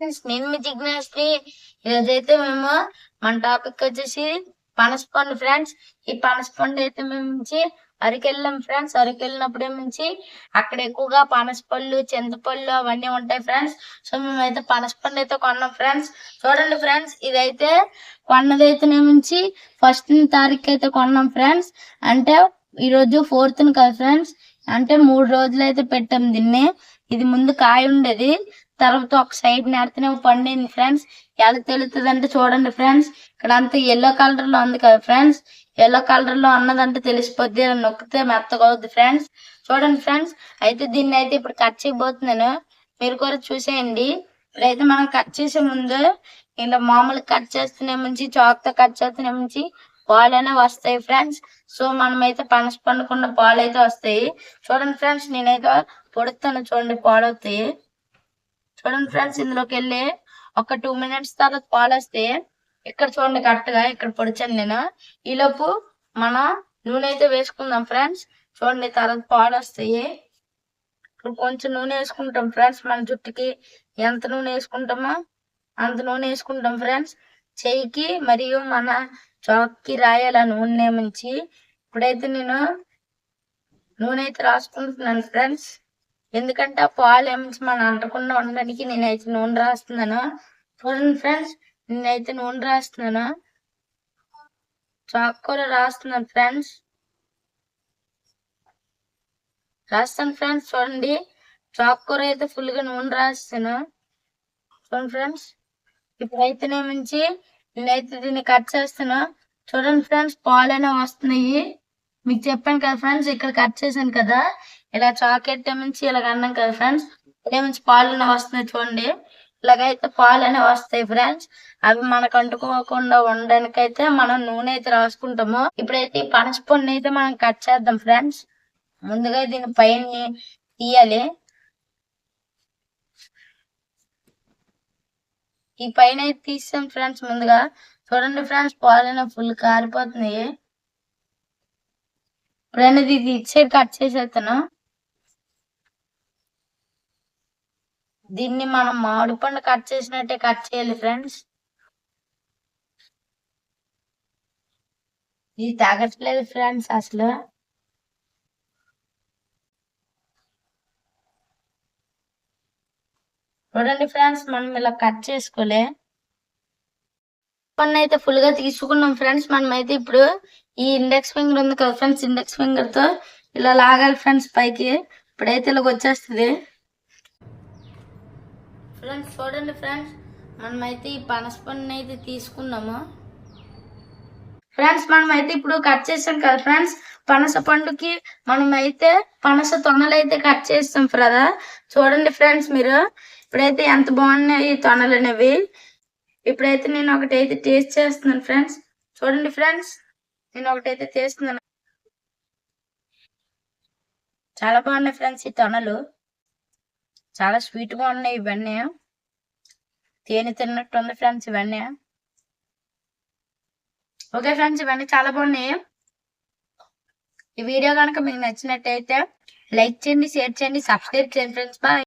నేను మీ జిజ్ఞాస్ని ఈరోజైతే మేము మన టాపిక్ వచ్చేసి పనస పండు ఫ్రెండ్స్. ఈ పనస పండు అయితే మేము నుంచి అరకెళ్ళాం ఫ్రెండ్స్. అరకెళ్ళినప్పుడే నుంచి అక్కడ ఎక్కువగా పనస పళ్ళు చింతపళ్ళు అవన్నీ ఉంటాయి ఫ్రెండ్స్. సో మేమైతే పనస పండు అయితే కొన్నాం ఫ్రెండ్స్. చూడండి ఫ్రెండ్స్ ఇదైతే కొన్నదైతే నుంచి ఫస్ట్ తారీఖు అయితే కొన్నాం ఫ్రెండ్స్. అంటే ఈరోజు ఫోర్త్ కదా ఫ్రెండ్స్. అంటే మూడు రోజులు అయితే పెట్టాం దీన్ని. ఇది ముందు కాయ ఉండేది. తర్వాత ఒక సైడ్ నేడితేనే పండింది ఫ్రెండ్స్ ఎలా తెలుస్తుంది అంటే చూడండి ఫ్రెండ్స్ ఇక్కడ అంతా ఎల్లో కలర్లో ఉంది కదా ఫ్రెండ్స్ ఎల్లో కలర్లో ఉన్నదంటే తెలిసిపోద్ది అని నొక్కితే మెత్తగా అవుద్ది ఫ్రెండ్స్ చూడండి ఫ్రెండ్స్ అయితే దీన్ని అయితే ఇప్పుడు కట్ చేయబోతున్నాను. మీరు కూడా చూసేయండి. ఇప్పుడైతే మనం కట్ చేసే ముందు ఇలా మామూలు కట్ చేస్తూనే ముంచి చాక్తో కట్ చేస్తూనే ముంచి పాలు వస్తాయి ఫ్రెండ్స్. సో మనమైతే పనస పండుకున్న పాలు అయితే వస్తాయి. చూడండి ఫ్రెండ్స్ నేనైతే పొడుతాను చూడండి పాలు వస్తాయి చూడండి ఫ్రెండ్స్ ఇందులోకి వెళ్ళి ఒక టూ మినిట్స్ తర్వాత పాలు వస్తే ఇక్కడ చూడండి కరెక్ట్గా ఇక్కడ పొడిచాను నేను. ఈలోపు మన నూనె అయితే వేసుకుందాం ఫ్రెండ్స్. చూడండి తర్వాత పాలు వస్తాయి ఇప్పుడు కొంచెం నూనె వేసుకుంటాం ఫ్రెండ్స్. మన జుట్టుకి ఎంత నూనె వేసుకుంటామో అంత నూనె వేసుకుంటాం ఫ్రెండ్స్. చెయ్యికి మరియు మన చాక్కి రాయాల నూనె నుంచి ఇప్పుడైతే నేను నూనె అయితే రాసుకుంటున్నాను ఫ్రెండ్స్. ఎందుకంటే ఆ పాలు ఏమించి మనం అంటకుండా ఉండడానికి నేనైతే నూనె రాస్తున్నాను. చూడండి ఫ్రెండ్స్ నేనైతే నూనె రాస్తున్నాను. చాక్ రాస్తున్నాను ఫ్రెండ్స్. రాస్తాను ఫ్రెండ్స్ చూడండి. చాక్ కూర అయితే ఫుల్గా నూనె రాస్తాను. చూడండి ఫ్రెండ్స్ ఇప్పుడైతే నుంచి నేనైతే దీన్ని కట్ చేస్తున్నా. చూడండి ఫ్రెండ్స్ పాలు అనేవి వస్తున్నాయి. మీకు చెప్పాను కదా ఫ్రెండ్స్ ఇక్కడ కట్ చేశాను కదా. ఇలా చాకెట్ నుంచి ఇలాగ అన్నాం కదా ఫ్రెండ్స్ ఇలా నుంచి పాలు అనేవి వస్తున్నాయి చూడండి. ఇలాగైతే పాలు అనేవి వస్తాయి ఫ్రెండ్స్. అవి మనకు అంటుకోకుండా ఉండడానికి అయితే మనం నూనె అయితే రాసుకుంటాము. ఇప్పుడైతే ఈ పనసపొన్ను అయితే మనం కట్ చేద్దాం ఫ్రెండ్స్. ముందుగా దీని పైన తీయాలి. ఈ పైన అయితే తీసాం ఫ్రెండ్స్ ముందుగా. చూడండి ఫ్రెండ్స్ పాలైన ఫుల్ కారిపోతున్నాయి ఇప్పుడైనా ఇది ఇచ్చే కట్ చేసేస్తాను దీన్ని మనం మామిడి పండు కట్ చేసినట్టే కట్ చేయాలి ఫ్రెండ్స్. ఇది తాగట్లేదు ఫ్రెండ్స్ అసలు. చూడండి ఫ్రెండ్స్ మనం ఇలా కట్ చేసుకోలే. పండు అయితే ఫుల్గా తీసుకున్నాం ఫ్రెండ్స్. మనం అయితే ఇప్పుడు ఈ ఇండెక్స్ ఫింగర్ ఉంది కదా ఫ్రెండ్స్ ఇండెక్స్ ఫింగర్తో ఇలా లాగాలి ఫ్రెండ్స్ పైకి. ఇప్పుడైతే ఇలా వచ్చేస్తుంది. ఫ్రెండ్స్ చూడండి ఫ్రెండ్స్ మనమైతే ఈ పనస పండుని అయితే తీసుకున్నాము. ఫ్రెండ్స్ మనం అయితే ఇప్పుడు కట్ చేసాం కదా ఫ్రెండ్స్. పనస పండుకి మనం అయితే పనస తొనలు అయితే కట్ చేస్తాం కదా చూడండి ఫ్రెండ్స్ మీరు. ఇప్పుడైతే ఎంత బాగున్నాయి ఈ తొనలు అనేవి. ఇప్పుడైతే నేను ఒకటైతే టేస్ట్ చేస్తున్నాను ఫ్రెండ్స్ చూడండి ఫ్రెండ్స్ నేను ఒకటైతే చేస్తున్నాను. చాలా బాగున్నాయి ఫ్రెండ్స్ ఈ తొనలు చాలా స్వీట్గా ఉన్నాయి ఇవన్నీ. తేనె తిన్నట్టు ఉంది ఫ్రెండ్స్ ఇవన్నీ. ఓకే ఫ్రెండ్స్ ఇవన్నీ చాలా బాగున్నాయి. ఈ వీడియో కనుక మీకు నచ్చినట్టయితే లైక్ చేయండి షేర్ చేయండి సబ్స్క్రైబ్ చేయండి ఫ్రెండ్స్ బాయ్